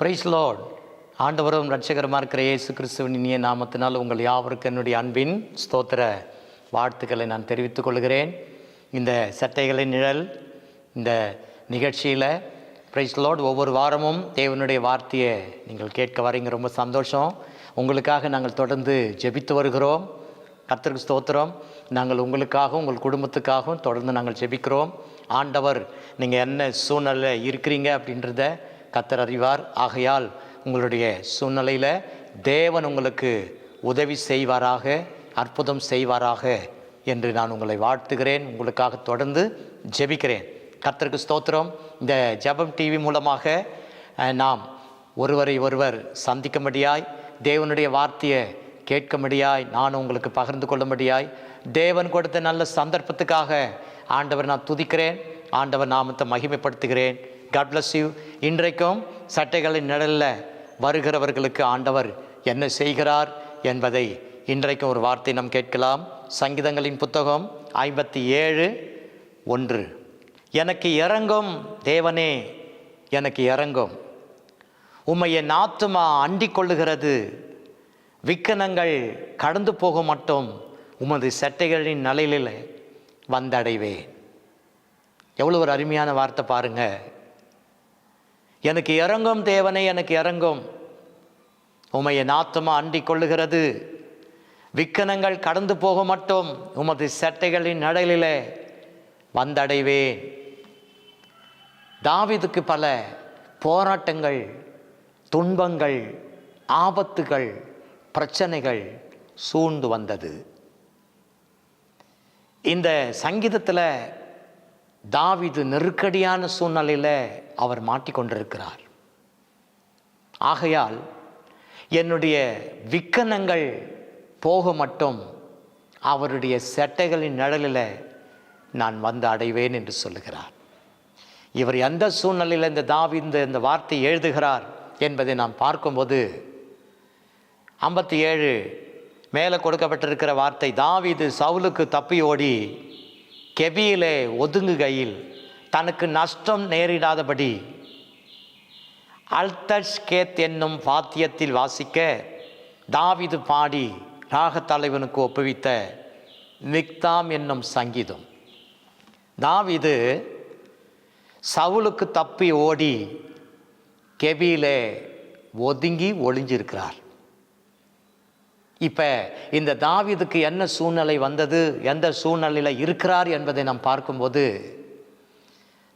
Price Lord ஆண்டவரும் ரட்சகரமாக இருக்கிற இயேசு கிறிஸ்துவின் இனிய நாமத்தினால் உங்கள் யாவருக்கு என்னுடைய அன்பின் ஸ்தோத்திர வாழ்த்துக்களை நான் தெரிவித்துக் கொள்கிறேன். இந்த சட்டைகளின் நிழல் இந்த நிகழ்ச்சியில் பிரைஸ் லார்ட் ஒவ்வொரு வாரமும் தேவனுடைய வார்த்தையை நீங்கள் கேட்க வரீங்க. ரொம்ப சந்தோஷம். உங்களுக்காக நாங்கள் தொடர்ந்து ஜெபித்து வருகிறோம். கர்த்தருக்கு ஸ்தோத்திரம். நாங்கள் உங்களுக்காகவும் உங்கள் குடும்பத்துக்காகவும் தொடர்ந்து நாங்கள் ஜெபிக்கிறோம். ஆண்டவர் நீங்கள் என்ன சூழ்நிலை இருக்கிறீங்க அப்படின்றத கத்தர் அறிவார். ஆகையால் உங்களுடைய சூழ்நிலையில் தேவன் உங்களுக்கு உதவி செய்வாராக அற்புதம் செய்வாராக என்று நான் உங்களை வாழ்த்துகிறேன். உங்களுக்காக தொடர்ந்து ஜெபிக்கிறேன். கர்த்தருக்கு ஸ்தோத்திரம். இந்த ஜெபம் டிவி மூலமாக நாம் ஒருவரை ஒருவர் சந்திக்கும்படியாய் தேவனுடைய வார்த்தையை கேட்கும்படியாய் நான் உங்களுக்கு பகிர்ந்து கொள்ளும்படியாய் தேவன் கொடுத்த நல்ல சந்தர்ப்பத்துக்காக ஆண்டவர் நான் துதிக்கிறேன். ஆண்டவர் நாமத்தை மகிமைப்படுத்துகிறேன். காட் பிளஸ் யூ இன்றைக்கும் சட்டைகளின் நிழலில் வருகிறவர்களுக்கு ஆண்டவர் என்ன செய்கிறார் என்பதை இன்றைக்கும் ஒரு வார்த்தை நாம் கேட்கலாம். சங்கீதங்களின் புத்தகம் ஐம்பத்தி ஏழு ஒன்று. எனக்கு இறங்கும் தேவனே எனக்கு இறங்கும். உம்மை என் ஆத்துமா அண்டிக் கொள்ளுகிறது. விக்கனங்கள் கடந்து போக மட்டும் உமது சட்டைகளின் நிலையில வந்தடைவேன். எவ்வளோ ஒரு அருமையான வார்த்தை பாருங்கள் எனக்கு இறங்கும் தேவனை எனக்கு இறங்கும். உமைய நாத்தமா அண்டிக் கொள்ளுகிறது. விக்கனங்கள் கடந்து போக மட்டும் உமது சட்டைகளின் நிழலிலே வந்தடைவேன். தாவிதுக்கு பல போராட்டங்கள் துன்பங்கள் ஆபத்துகள் பிரச்சனைகள் சூழ்ந்து வந்தது. இந்த சங்கீதத்தில் தாவிது நெருக்கடியான சூழ்நிலையில் அவர் மாட்டிக்கொண்டிருக்கிறார். ஆகையால் என்னுடைய விக்கனங்கள் போக மட்டும் அவருடைய செட்டைகளின் நிழலில் நான் வந்து அடைவேன் என்று சொல்லுகிறார். இவர் எந்த சூழ்நிலையில் இந்த தாவி இந்த இந்த வார்த்தை எழுதுகிறார் என்பதை நாம் பார்க்கும்போது ஐம்பத்தி ஏழு மேலே கொடுக்கப்பட்டிருக்கிற வார்த்தை தாவிது சவுலுக்கு தப்பி ஓடி கெபியிலே ஒதுங்குகையில் தனக்கு நஷ்டம் நேரிடாதபடி அல்தஷ்கேத் என்னும் வாத்தியத்தில் வாசிக்க தாவிது பாடி ராகத்தலைவனுக்கு ஒப்புவித்த மிக்தாம் என்னும் சங்கீதம். தாவிது சவுலுக்கு தப்பி ஓடி கெபியிலே ஒதுங்கி ஒளிஞ்சிருக்கிறார். இப்போ இந்த தாவிதுக்கு என்ன சூழ்நிலை வந்தது எந்த சூழ்நிலையில் இருக்கிறார் என்பதை நாம் பார்க்கும்போது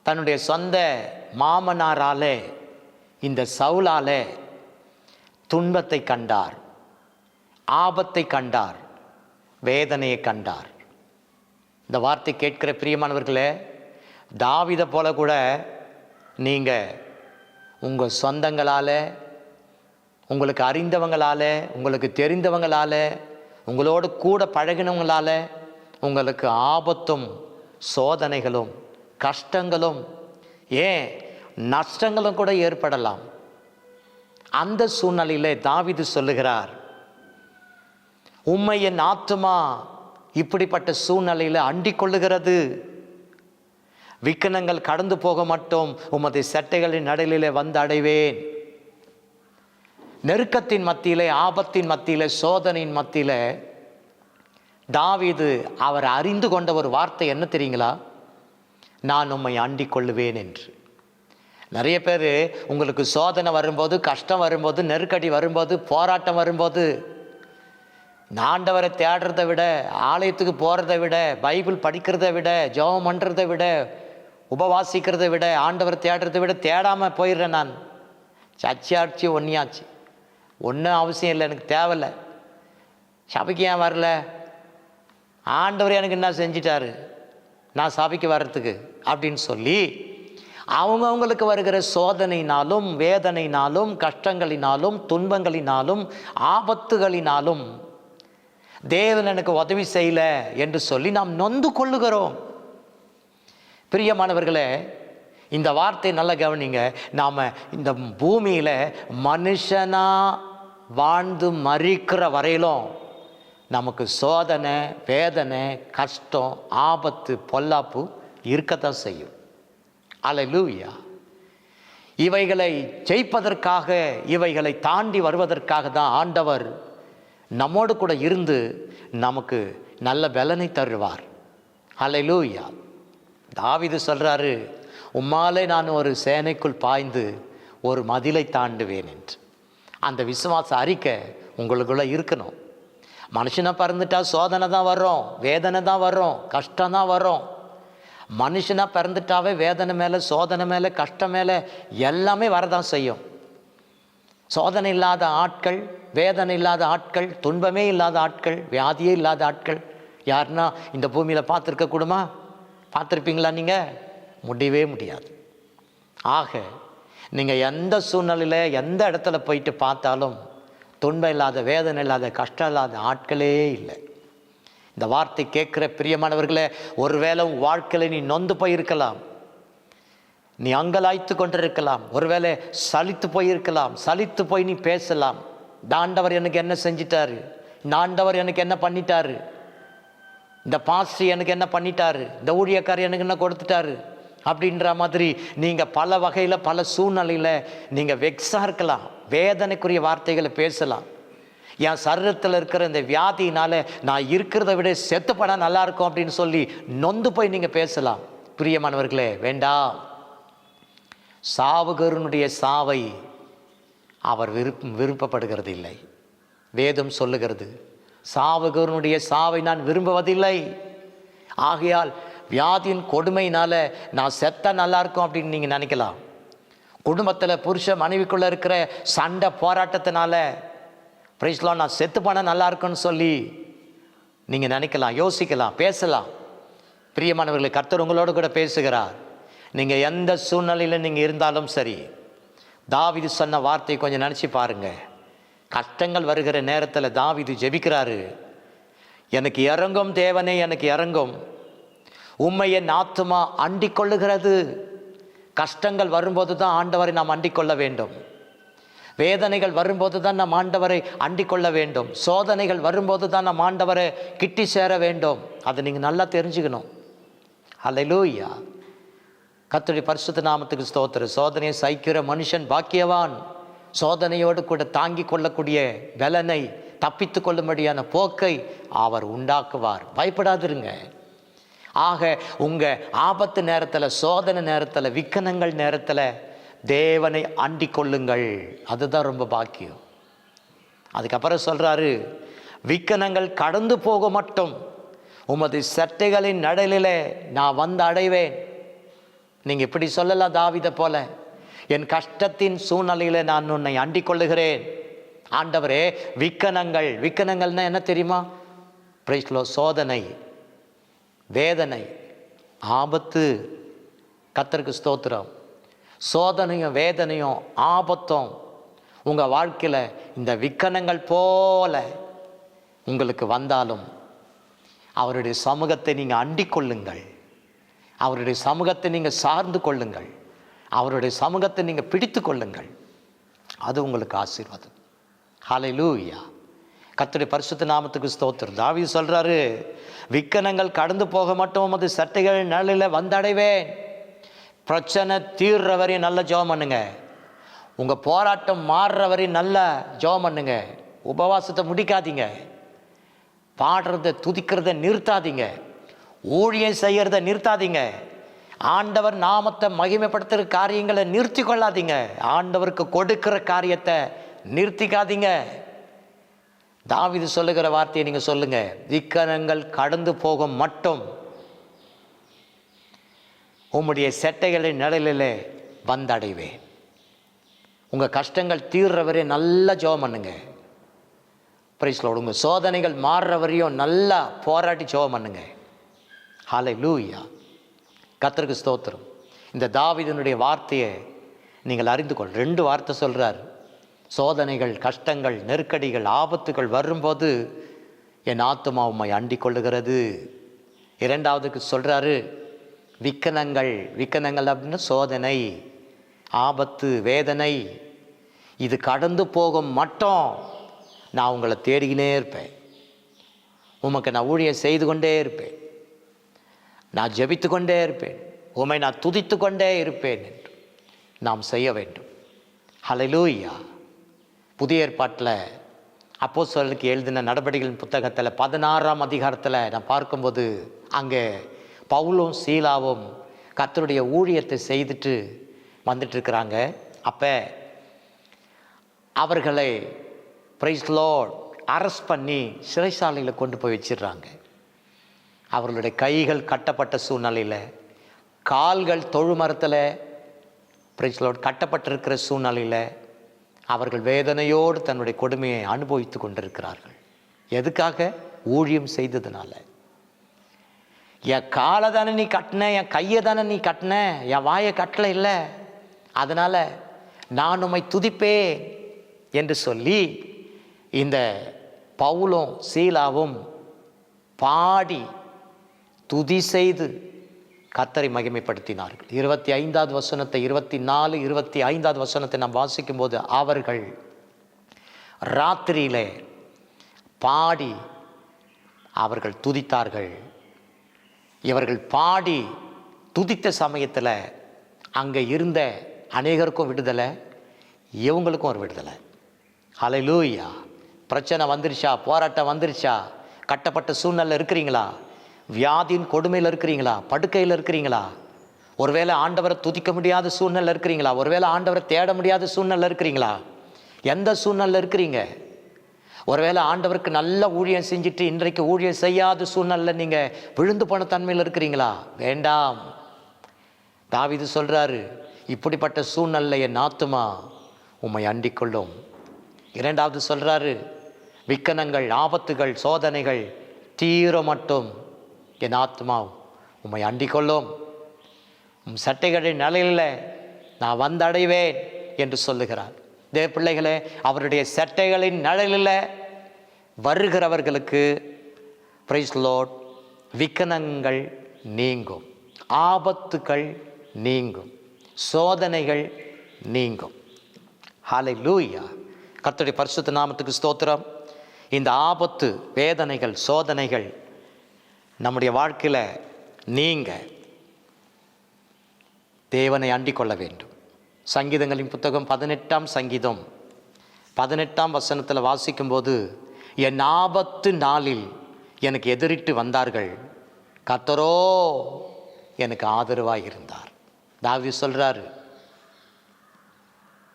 தன்னுடைய சொந்த மாமனாராலே இந்த சவுலாலே துன்பத்தை கண்டார் ஆபத்தை கண்டார் வேதனையை கண்டார். இந்த வார்த்தை கேட்கிற பிரியமானவர்களே தாவிதை போல கூட நீங்கள் உங்கள் சொந்தங்களால் உங்களுக்கு அறிந்தவங்களால உங்களுக்கு தெரிந்தவங்களால உங்களோடு கூட பழகினவங்களால உங்களுக்கு ஆபத்தும் சோதனைகளும் கஷ்டங்களும் ஏன்? நஷ்டங்களும் கூட ஏற்படலாம். அந்த சூழ்நிலையில் தாவிது சொல்லுகிறார் உண்மை என் ஆத்துமா இப்படிப்பட்ட சூழ்நிலையில் அண்டிக் கொள்ளுகிறது. விக்கனங்கள் கடந்து போக மட்டும் உமது சட்டைகளின் நடையிலே வந்து அடைவேன். நெருக்கத்தின் மத்தியிலே ஆபத்தின் மத்தியிலே சோதனையின் மத்தியிலே தாவிது அவர் அறிந்து கொண்ட ஒரு வார்த்தை என்ன தெரியுங்களா? நான் உம்மை அண்டி கொள்ளுவேன் என்று. நிறைய பேர் உங்களுக்கு சோதனை வரும்போது கஷ்டம் வரும்போது நெருக்கடி வரும்போது போராட்டம் வரும்போது ஆண்டவரை தேடுறதை விட ஆலயத்துக்கு போகிறத விட பைபிள் படிக்கிறத விட ஜெபம் பண்ணுறதை விட உபவாசிக்கிறத விட ஆண்டவரை தேடுறதை விட தேடாமல் போயிடுறேன் நான். சர்ச்சையாச்சு ஒன்னியாச்சு. ஒன்றும் அவசியம் இல்லை எனக்கு தேவையில்லை. சபைக்கு ஏன் வரல? ஆண்டவர் எனக்கு என்ன செஞ்சிட்டாரு? நான் சபைக்கு வர்றதுக்கு அப்படின்னு சொல்லி அவங்கவுங்களுக்கு வருகிற சோதனையினாலும் வேதனையினாலும் கஷ்டங்களினாலும் துன்பங்களினாலும் ஆபத்துகளினாலும் தேவன் எனக்கு உதவி செய்யல என்று சொல்லி நாம் நொந்து கொள்ளுகிறோம். பிரியமானவர்களே இந்த வார்த்தை நல்லா கவனிங்க. நாம் இந்த பூமியில் மனுஷனாக வாழ்ந்து மறிக்கிற வரையிலும் நமக்கு சோதனை வேதனை கஷ்டம் ஆபத்து பொல்லாப்பு இருக்கத்தான் செய்யும். அல்லேலூயா இவைகளை ஜெயிப்பதற்காக இவைகளை தாண்டி வருவதற்காக தான் ஆண்டவர் நம்மோடு கூட இருந்து நமக்கு நல்ல பலனை தருவார். ஹalleluya தாவிது சொல்கிறாரு உம்மாலே நான் ஒரு சேனைக்குள் பாய்ந்து ஒரு மதிலை தாண்டுவேன் என்று. அந்த விசுவாச அறிக்கை உங்களுக்குள்ள இருக்கணும். மனுஷனை பிறந்துட்டா சோதனை தான் வரும் வேதனை தான் வரும் கஷ்டம் தான் வரும் மனுஷனாக பிறந்துட்டாவே வேதனை மேலே சோதனை மேலே கஷ்டம் மேலே எல்லாமே வரதான் செய்யும். சோதனை இல்லாத ஆட்கள் வேதனை இல்லாத ஆட்கள் துன்பமே இல்லாத ஆட்கள் வியாதியே இல்லாத ஆட்கள். யாருன்னா இந்த பூமியில் பார்த்துருக்க கூடுமா? பார்த்துருப்பீங்களா நீங்கள் முடியவே முடியாது. ஆக நீங்கள் எந்த சூழ்நிலையில் எந்த இடத்துல போயிட்டு பார்த்தாலும் துன்பம் இல்லாத வேதனை இல்லாத கஷ்டம் இல்லாத ஆட்களே இல்லை. இந்த வார்த்தை கேட்குற பிரியமானவர்களே ஒருவேளை உன் வாழ்க்கையில் நீ நொந்து போயிருக்கலாம். நீ அங்கலாய்த்து கொண்டிருக்கலாம். ஒருவேளை சலித்து போயிருக்கலாம். சலித்து போய் நீ பேசலாம். தாண்டவர் எனக்கு என்ன செஞ்சிட்டாரு? இந்த ஆண்டவர் எனக்கு என்ன பண்ணிட்டாரு? இந்த பாஸ்டர் எனக்கு என்ன பண்ணிட்டாரு? இந்த ஊழியக்காரர் எனக்கு என்ன கொடுத்துட்டாரு? அப்படின்ற மாதிரி நீங்கள் பல வகையில் பல சூழ்நிலையில் நீங்கள் வெக்ஸாக இருக்கலாம். வேதனைக்குரிய வார்த்தைகளை பேசலாம். என் சரீரத்தில் இருக்கிற இந்த வியாதியினால நான் இருக்கிறத விட செத்து போனால் நல்லா இருக்கும் அப்படின்னு சொல்லி நொந்து போய் நீங்கள் பேசலாம். பிரியமானவர்களே வேண்டாம். சாவுகருனுடைய சாவை அவர் விருப்ப விருப்பப்படுகிறது இல்லை வேதம் சொல்லுகிறது சாவுகருனுடைய சாவை நான் விரும்புவதில்லை. ஆகையால் வியாதியின் கொடுமையினால் நான் செத்த நல்லா இருக்கும் அப்படின்னு நீங்கள் நினைக்கலாம். குடும்பத்தில் புருஷ மனைவிக்குள்ளே இருக்கிற சண்டை போராட்டத்தினால பிரைஸ்லாம் நான் செத்து போனால் நல்லா இருக்குன்னு சொல்லி நீங்கள் நினைக்கலாம் யோசிக்கலாம் பேசலாம். பிரியமானவர்களை கர்த்தர் உங்களோடு கூட பேசுகிறார். நீங்கள் எந்த சூழ்நிலையில் நீங்கள் இருந்தாலும் சரி தாவிது சொன்ன வார்த்தையை கொஞ்சம் நினச்சி பாருங்கள் கஷ்டங்கள் வருகிற நேரத்தில் தாவிது ஜெபிக்கிறாரு. எனக்கு இறங்கும் தேவனே எனக்கு இறங்கும். உண்மை என் ஆத்துமா அண்டிக் கொள்ளுகிறது கஷ்டங்கள் வரும்போது தான் ஆண்டவரை நாம் அண்டிக் கொள்ள வேண்டும். வேதனைகள் வரும்போது தான் நம் ஆண்டவரை அண்டிக் கொள்ள வேண்டும். சோதனைகள் வரும்போது தான் நம் ஆண்டவரை கிட்டி சேர வேண்டும். அதை நீங்கள் நல்லா தெரிஞ்சுக்கணும். அல்லேலூயா கர்த்தருடைய பரிசுத்த நாமத்துக்கு ஸ்தோத்திர சோதனையை சகிக்கிற மனுஷன் பாக்கியவான். சோதனையோடு கூட தாங்கி கொள்ளக்கூடிய பலனை தப்பித்து கொள்ளும்படியான போக்கை அவர் உண்டாக்குவார். பயப்படாதிருங்க. ஆக உங்கள் ஆபத்து நேரத்தில் சோதனை நேரத்தில் விக்கனங்கள் நேரத்தில் தேவனை அண்டிக் கொள்ளுங்கள் அதுதான் ரொம்ப பாக்கியம். அதுக்கப்புறம் சொல்கிறாரு விக்கனங்கள் கடந்து போக மட்டும் உமது சட்டைகளின் நடலிலே நான் வந்து அடைவேன். நீங்கள் இப்படி சொல்லலாம் தாவிதை போல என் கஷ்டத்தின் சூழ்நிலையில் நான் உன்னை அண்டிக் கொள்ளுகிறேன் ஆண்டவரே விக்கனங்கள் விக்கனங்கள்னா என்ன தெரியுமா? பிரைஸ்லோ சோதனை. வேதனை ஆபத்து. கத்தருக்கு ஸ்தோத்திரம். சோதனையும் வேதனையும் ஆபத்தும் உங்கள் வாழ்க்கையில் இந்த விக்கனங்கள் போல உங்களுக்கு வந்தாலும் அவருடைய சமூகத்தை நீங்கள் அண்டிக் கொள்ளுங்கள். அவருடைய சமூகத்தை நீங்கள் சார்ந்து கொள்ளுங்கள். அவருடைய சமூகத்தை நீங்கள் பிடித்து கொள்ளுங்கள். அது உங்களுக்கு ஆசீர்வாதம். ஹலை லூயா கத்துடைய பரிசுத்த நாமத்துக்கு ஸ்தோத்திரம். தாவி சொல்கிறாரு விக்கனங்கள் கடந்து போக மட்டும் உமது சட்டைகள் நிழலில் வந்தடைவேன். பிரச்சனை தீர்ற வரையும் நல்ல ஜோம் பண்ணுங்க. உங்கள் போராட்டம் மாறுற வரையும் நல்ல ஜெபம் பண்ணுங்க. உபவாசத்தை முடிக்காதீங்க. பாடுறத துதிக்கிறத நிறுத்தாதீங்க. ஊழியம் செய்கிறத நிறுத்தாதீங்க. ஆண்டவர் நாமத்தை மகிமைப்படுத்துகிற காரியங்களை நிறுத்தி கொள்ளாதீங்க. ஆண்டவருக்கு கொடுக்கிற காரியத்தை நிறுத்திக்காதீங்க. தாவிது சொல்லுகிற வார்த்தையை நீங்கள் சொல்லுங்கள் விக்கனங்கள் கடந்து போக மட்டும் உம்முடைய செட்டைகளை நிழலில் வந்தடைவேன். உங்கள் கஷ்டங்கள் தீர்ற வரையும் நல்லா ஜெபம் பண்ணுங்க. பிரைஸ்ல உங்கள் சோதனைகள் மாறுற வரையும் நல்லா போராட்டி ஜோம் பண்ணுங்க. ஹாலை லூயா கத்தருக்கு ஸ்தோத்திரம். இந்த தாவிதனுடைய வார்த்தையை நீங்கள் அறிந்து கொள். ரெண்டு வார்த்தை சொல்கிறார் சோதனைகள் கஷ்டங்கள் நெருக்கடிகள் ஆபத்துகள் வரும்போது என் ஆத்துமா உம்மை அண்டிக் கொள்ளுகிறது இரண்டாவதுக்கு சொல்கிறாரு விக்கனங்கள் விக்கனங்கள் அப்படின்னு சோதனை ஆபத்து வேதனை இது கடந்து போகும் மட்டும். நான் உங்களை தேடிக்கினே இருப்பேன். உமக்கு நான் ஊழியம் செய்து கொண்டே இருப்பேன். நான் ஜெபித்து கொண்டே இருப்பேன். உமை நான் துதித்து கொண்டே இருப்பேன் என்று நாம் செய்ய வேண்டும். ஹலலூயா புதிய ஏற்பாட்டில் அப்போ எழுதின நடவடிக்கைகளின் புத்தகத்தில் பதினாறாம் அதிகாரத்தில் நான் பார்க்கும்போது அங்கே பவுலும் சீலாவும் கத்தருடைய ஊழியத்தை செய்துட்டு வந்துட்டுருக்கிறாங்க. அப்போ அவர்களை பிரைஸ் அரெஸ்ட் பண்ணி சிறைசாலையில் கொண்டு போய் வச்சிடுறாங்க. அவர்களுடைய கைகள் கட்டப்பட்ட சூழ்நிலையில் கால்கள் தொழுமரத்தில் பிரைஸ்லோட் கட்டப்பட்டிருக்கிற சூழ்நிலையில் அவர்கள் வேதனையோடு தன்னுடைய கொடுமையை அனுபவித்து கொண்டிருக்கிறார்கள். எதுக்காக? ஊழியம் செய்ததுனால. என் காலை தானே நீ கட்டின என் கையை தானே நீ கட்டின என் வாயை கட்டல இல்லை. அதனால் நான் உம்மை துதிப்பேன் என்று சொல்லி இந்த பவுலும் சீலாவும் பாடி துதி செய்து கத்தரை மகிமைப்படுத்தினார்கள். இருபத்தி ஐந்தாவது வசனத்தை இருபத்தி நாலு இருபத்தி ஐந்தாவது வசனத்தை நாம் வாசிக்கும்போது அவர்கள் ராத்திரியிலே பாடி அவர்கள் துதித்தார்கள். இவர்கள் பாடி துதித்த சமயத்தில் அங்கே இருந்த அநேகருக்கும் விடுதலை இவங்களுக்கும் ஒரு விடுதலை. அலை லூயா பிரச்சனை வந்துருச்சா? போராட்டம் வந்துருச்சா? கட்டப்பட்ட சூழ்நிலை இருக்கிறீங்களா? வியாதியின் கொடுமையில் இருக்கிறீங்களா? படுக்கையில் இருக்கிறீங்களா? ஒருவேளை ஆண்டவரை துதிக்க முடியாத சூழ்நிலை இருக்கிறீங்களா? ஒருவேளை ஆண்டவரை தேட முடியாத சூழ்நிலை இருக்கிறீங்களா? எந்த சூழ்நிலை இருக்கிறீங்க? ஒருவேளை ஆண்டவருக்கு நல்ல ஊழியம் செஞ்சுட்டு இன்றைக்கு ஊழியம் செய்யாத சூழ்நிலை நீங்கள் விழுந்து போன தன்மையில் இருக்கிறீங்களா? வேண்டாம். தாவீது சொல்கிறாரு இப்படிப்பட்ட சூழ்நிலையை நாத்துமா உம்மை அண்டிக்கொள்ளும். இரண்டாவது சொல்கிறாரு விக்கனங்கள் ஆபத்துகள் சோதனைகள் தீர மட்டும் என் ஆத்மா உம்மை அண்டிக்கொள்ளும் உம் சட்டைகளின் நிலையில் நான் வந்தடைவேன் என்று சொல்லுகிறார். தேவ பிள்ளைகளே அவருடைய சட்டைகளின் நிழலில் வருகிறவர்களுக்கு பிரைஸ் லோட் விக்கனங்கள் நீங்கும் ஆபத்துகள் நீங்கும் சோதனைகள் நீங்கும். ஹாலை லூயா கர்த்தருடைய பரிசுத்த நாமத்துக்கு ஸ்தோத்திரம். இந்த ஆபத்து வேதனைகள் சோதனைகள் நம்முடைய வாழ்க்கையில் நீங்கள் தேவனை அண்டிக் கொள்ள வேண்டும். சங்கீதங்களின் புத்தகம் பதினெட்டாம் சங்கீதம். பதினெட்டாம் வசனத்தில் வாசிக்கும்போது என் ஆபத்து நாளில் எனக்கு எதிரிட்டு வந்தார்கள். கத்தரோ எனக்கு ஆதரவாக இருந்தார். தாவி சொல்கிறாரு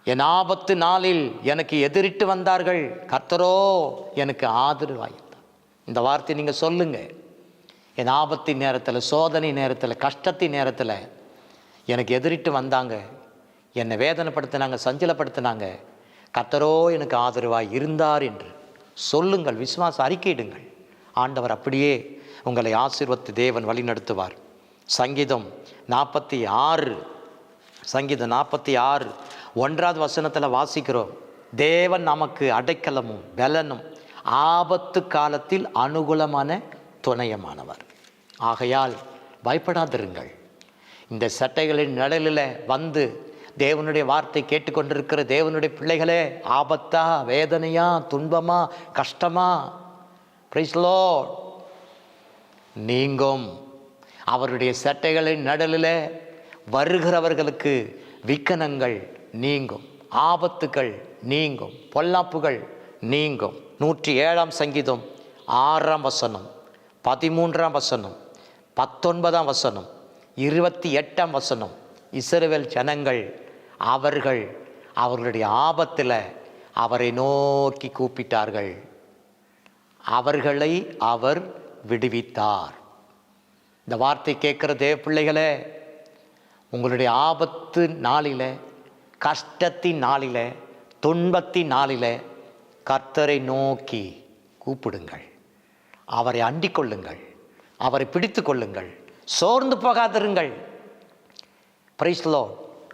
என் ஆபத்து நாளில் எனக்கு எதிரிட்டு வந்தார்கள். கர்த்தரோ எனக்கு ஆதரவாக இருந்தார். இந்த வார்த்தையை நீங்கள் சொல்லுங்கள் என் ஆபத்தின் நேரத்தில் சோதனை நேரத்தில் கஷ்டத்தின் நேரத்தில் எனக்கு எதிரிட்டு வந்தாங்க. என்னை வேதனைப்படுத்தினாங்க சஞ்சலப்படுத்தினாங்க. கத்தரோ எனக்கு ஆதரவாக இருந்தார் என்று சொல்லுங்கள் விசுவாசம் அறிக்கையிடுங்கள். ஆண்டவர் அப்படியே உங்களை ஆசீர்வத்து தேவன் வழிநடத்துவார். சங்கீதம் நாற்பத்தி ஆறு சங்கீதம் நாற்பத்தி ஆறு ஒன்றாவது வசனத்தில் வாசிக்கிறோம். தேவன் நமக்கு அடைக்கலமும் பலனும் ஆபத்து காலத்தில் அனுகூலமான துணையமானவர். ஆகையால் பயப்படாதிருங்கள். இந்த சட்டைகளின் நிழலில் வந்து தேவனுடைய வார்த்தை கேட்டுக்கொண்டிருக்கிற தேவனுடைய பிள்ளைகளே ஆபத்தா வேதனையா துன்பமா கஷ்டமா? பிரைஸ்லோ நீங்கும். அவருடைய சட்டைகளின் நடுலில் வருகிறவர்களுக்கு விக்கனங்கள் நீங்கும். ஆபத்துகள் நீங்கும். பொல்லாப்புகள் நீங்கும். நூற்றி ஏழாம் சங்கீதம் ஆறாம் வசனம். பதிமூன்றாம் வசனம் பத்தொன்பதாம் வசனம் இருபத்தி எட்டாம் வசனம். இஸ்ரவேல் ஜனங்கள் அவர்கள் அவர்களுடைய ஆபத்தில் அவரை நோக்கி கூப்பிட்டார்கள். அவர்களை அவர் விடுவித்தார். இந்த வார்த்தை கேட்குற தேவ பிள்ளைகளே உங்களுடைய ஆபத்து நாளில் கஷ்டத்தின் நாளில் துன்பத்தின் நாளில் கர்த்தரை நோக்கி கூப்பிடுங்கள். அவரை அண்டிக் கொள்ளுங்கள் அவரை பிடித்து கொள்ளுங்கள் சோர்ந்து போகாதிருங்கள். பிரைஸ்லோ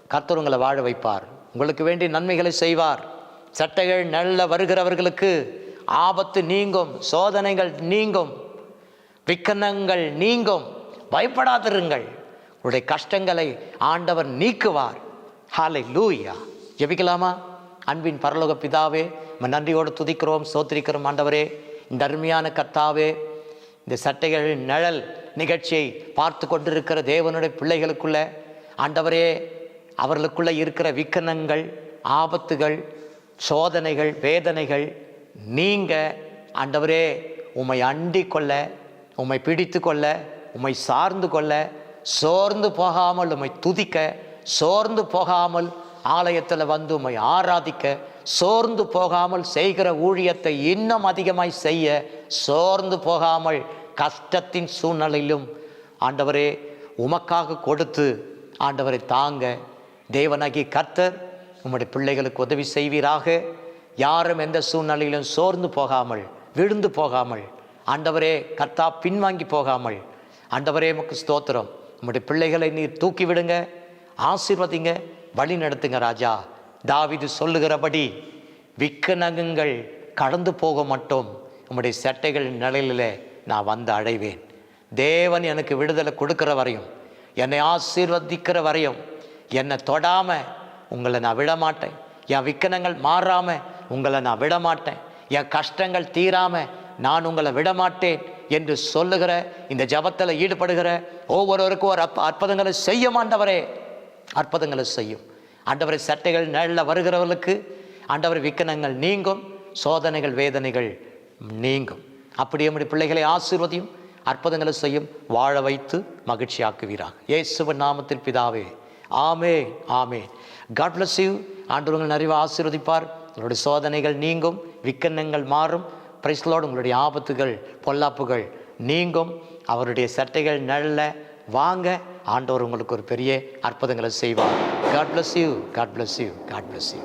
கர்த்தருங்களை வாழ வைப்பார். உங்களுக்கு வேண்டிய நன்மைகளை செய்வார். சட்டைகள் நல்ல வருகிறவர்களுக்கு ஆபத்து நீங்கும் சோதனைகள் நீங்கும் விக்கனங்கள் நீங்கும். பயப்படாதிருங்கள். உங்களுடைய கஷ்டங்களை ஆண்டவர் நீக்குவார். ஹாலை லூயா ஜெபிக்கலாமா? அன்பின் பரலோக பிதாவே நம்ம நன்றியோடு துதிக்கிறோம் சோத்திரிக்கிறோம் ஆண்டவரே. இந்த அருமையான கர்த்தாவே இந்த சட்டைகளின் நிழல் நிகழ்ச்சியை பார்த்து கொண்டிருக்கிற தேவனுடைய பிள்ளைகளுக்குள்ள ஆண்டவரே அவர்களுக்குள்ள இருக்கிற விக்கனங்கள் ஆபத்துகள் சோதனைகள் வேதனைகள் நீங்க ஆண்டவரே உம்மை அண்டி கொள்ள உம்மை பிடித்து கொள்ள உம்மை சார்ந்து கொள்ள சோர்ந்து போகாமல் உம்மை துதிக்க சோர்ந்து போகாமல் ஆலயத்தில் வந்து உம்மை ஆராதிக்க சோர்ந்து போகாமல் செய்கிற ஊழியத்தை இன்னும் அதிகமாய் செய்ய சோர்ந்து போகாமல் கஷ்டத்தின் சூழ்நிலையிலும் ஆண்டவரே உமக்காக கொடுத்து ஆண்டவரை தாங்க. தேவனாகி கர்த்தர் உம்முடைய பிள்ளைகளுக்கு உதவி செய்வீராக. யாரும் எந்த சூழ்நிலையிலும் சோர்ந்து போகாமல் விழுந்து போகாமல் ஆண்டவரே கர்த்தா பின்வாங்கி போகாமல் ஆண்டவரே உமக்கு ஸ்தோத்திரம். உம்முடைய பிள்ளைகளை நீர் தூக்கி விடுங்க ஆசீர்வதிங்க வழி நடத்துங்க ராஜா. தாவிது சொல்லுகிறபடி விக்கனகங்கள் கடந்து போக மட்டும் உம்முடைய சட்டைகள் நிழலிலே நான் வந்து அடைவேன் தேவன் எனக்கு விடுதலை கொடுக்குற வரையும் என்னை ஆசீர்வதிக்கிற வரையும் என்னை தொடாமல் உங்களை நான் விடமாட்டேன். என் விக்கனங்கள் மாறாமல் உங்களை நான் விட மாட்டேன் என் கஷ்டங்கள் தீராமல் நான் உங்களை விடமாட்டேன் என்று சொல்லுகிற இந்த ஜபத்தில் ஈடுபடுகிற ஒவ்வொருவருக்கும் ஒரு அற்ப அற்புதங்களை செய்ய மாண்டவரே அற்புதங்களை செய்யும். ஆண்டவரை சட்டைகள் நல்ல வருகிறவர்களுக்கு ஆண்டவர் விக்கனங்கள் நீங்கும் சோதனைகள் வேதனைகள் நீங்கும். அப்படியே நம்முடைய பிள்ளைகளை ஆசீர்வதியும் அற்புதங்களை செய்யும் வாழ வைத்து மகிழ்ச்சியாக்குவீராக. இயேசுவன் நாமத்தில் பிதாவே ஆமே ஆமே காட் பிளஸ் யூ ஆண்டவர் உங்கள் நிறைவு ஆசீர்வதிப்பார். உங்களுடைய சோதனைகள் நீங்கும் விக்கன்னங்கள் மாறும். பிரைஸ்லோடு உங்களுடைய ஆபத்துகள் பொல்லாப்புகள் நீங்கும். அவருடைய சட்டைகள் நல்ல வாங்க ஆண்டவர் உங்களுக்கு ஒரு பெரிய அற்புதங்களை செய்வார். God bless you God bless you God bless you